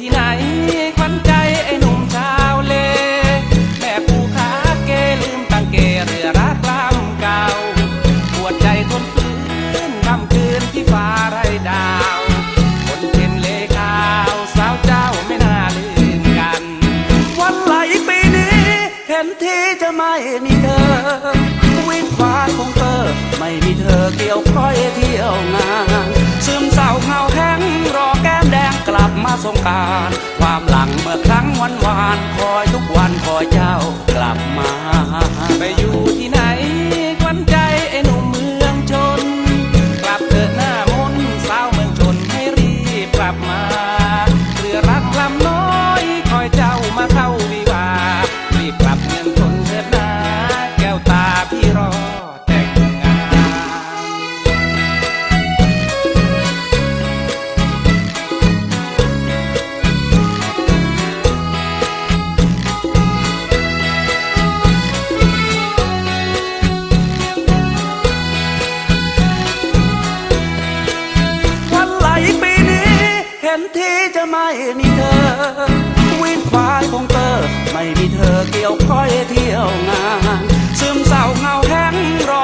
ที่ไหนขวัญใจไอ้หนุ่มชาวเล แม่ผู้ขาเกลืมตังเกเรือรักล้ำเก่าปวดใจทนฟืนคำคืนที่ฟ้าไรดาว คนเป็นเลขาวสาวเจ้าไม่น่าลืมกัน วันไหลปีนี้ เห็นที่จะไม่มีเธอ วิ่งควานคงเธอ ไม่มีเธอเกี่ยวค่อยเที่ยวงาน สงการ ความหลังเมื่อครั้งวันวาน คอยทุกวันคอยเจ้า นที่จะไม่มีเธอ วิ่งควายคงเตอร์ไม่มีเธอเกี่ยวค่อยเที่ยวงานซึมเศร้าเงาแข็งรอ